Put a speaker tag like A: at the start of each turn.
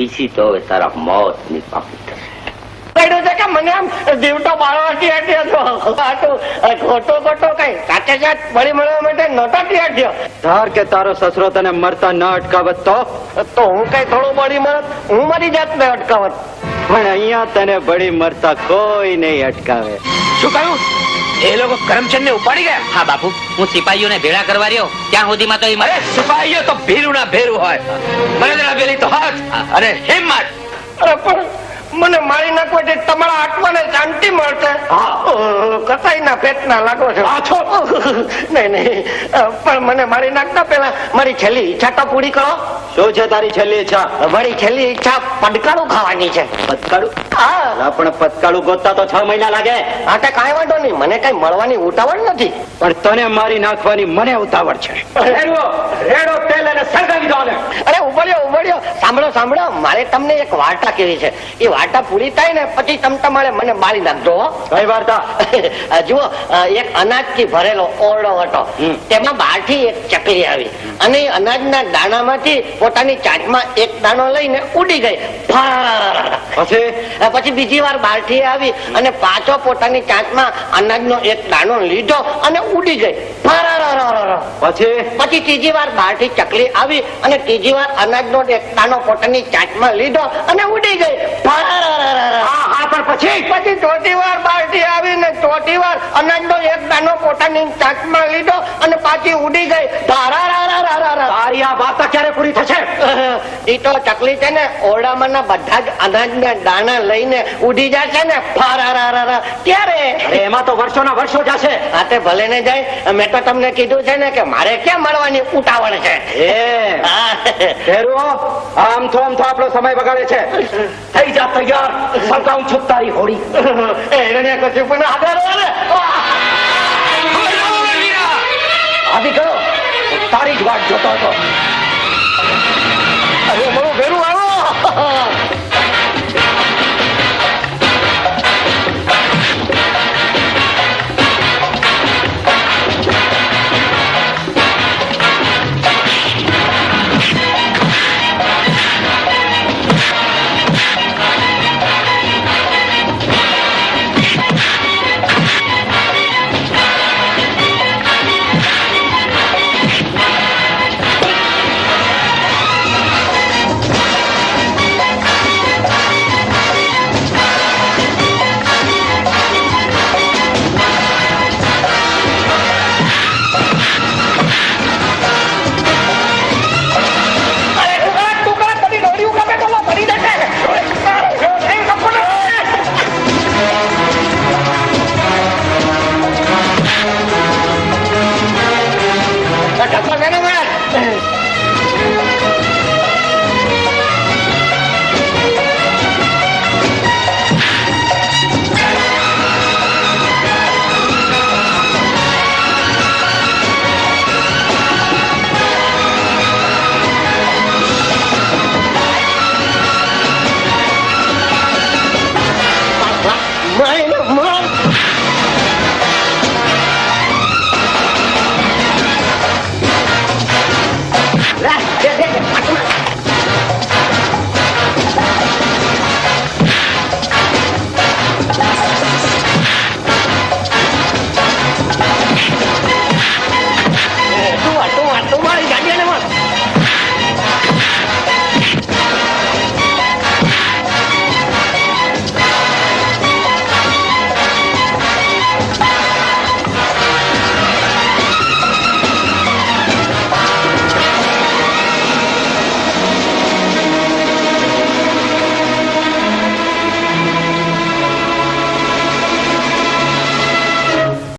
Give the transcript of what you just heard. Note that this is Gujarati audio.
A: પીસી તો હવે તારા મોતની પાપી થશે
B: કહ્યું છે કે મને આમ જીવતો બાળવાથી હટ્યો છો આટલું ખોટો ખોટો કઈ સાચે સાચ બળી મળવા માટે નહોતો હટ્યો
C: ધાર કે તારો સસરો તને મરતા ન અટકાવત તો?
B: તો હું કઈ થોડું બળી મળત હું મારી જાતને અટકાવત.
C: પણ અહીંયા તને બળી મરતા કોઈ નહીં અટકાવે.
D: શું કહ્યું? એ લોકો કરમચંદ ને ઉપાડી ગયા?
E: હા બાપુ. હું સિપાહીઓને ભેળા કરવા રહ્યો. ત્યાં સુધીમાં તો એ મારે.
D: સિપાહીઓ તો ભીરું ના ભેરું હોય. મને તો હાથ. અને હિંમત.
B: અરે પણ મને મારી નાખવાથી તમારા આત્માને શાંતિ મળશે? કસાઈના પેટના લાગો છો?
D: પાછો.
B: નહીં નહીં. પણ મને મારી નાખતા પેલા મારી છેલ્લી ઈચ્છા તો પૂરી કરો.
C: શું છે તારી છેલ્લી ઈચ્છા?
B: મારી છેલ્લી ઈચ્છા પટકાળું ખાવાની છે.
C: પટકાળું?
B: હા.
C: પણ પટકાળું ગોતતા તો છ મહિના લાગે.
B: હા તે કાંઈ વાંધો નહીં. મને કઈ મળવાની ઉતાવળ નથી.
C: પણ તને મારી નાખવાની મને ઉતાવળ છે. રેડો રેડો તેલ અને સળગાવી દો
B: અરે ઉભળ્યો ઉભળ્યો સાંભળો સાંભળો. મારે તમને એક વાર્તા કેવી છે. એ વાર્તા પૂરી થાય ને પછી તમ મને મારી નાખજો
C: કઈ વાર્તા?
B: જુઓ એક અનાજથી ભરેલો ઓરડો હતો. તેમાં બહારથી એક ચકલી આવી. અને અનાજના દાણામાંથી પોતાની ચાંચમાં એક દાણો લઈને ઉડી ગઈ.
C: પછી?
B: પછી બીજી વાર બહારથી આવી અને પાછો પોતાની ચાંચમાં અનાજનો એક દાણો લીધો અને ઉડી ગઈ.
C: પછી?
B: પછી ત્રીજી વાર બહારથી ચકલી આવી અને ત્રીજી વાર અનાજનો એક દાણો પોતાની ચાંચમાં લીધો અને ઉડી ગઈ.
C: પણ પછી?
B: પછી આવીને અનાજનો એક પોતાની ચાંચમાં લીધો અને પાછી ઉડી ગઈ.
C: તારી આ વાર્તા ક્યારે પૂરી થશે?
B: ઈ તો ચકલી છે ને ઓરડામાંના બધા જ અનાજના દાણા લઈને ઉડી જશે ને. ત્યારે
C: એમાં તો વર્ષોના વર્ષો જશે.
B: હા તે ભલે ને જાય. મેં તો તમને કીધું છે ને કે મારે ક્યાં મળવાની ઉતાવળ છે?
C: આમ થો આમ થો આપણો સમય બગાડે છે. થઈ તૈયાર સળગાવું છું તારી હોળી
B: એને કશું પણ આગળ આવે.
C: આવી તારી જ વાત જોતો હતો
B: અરે મારું ભેરું આવો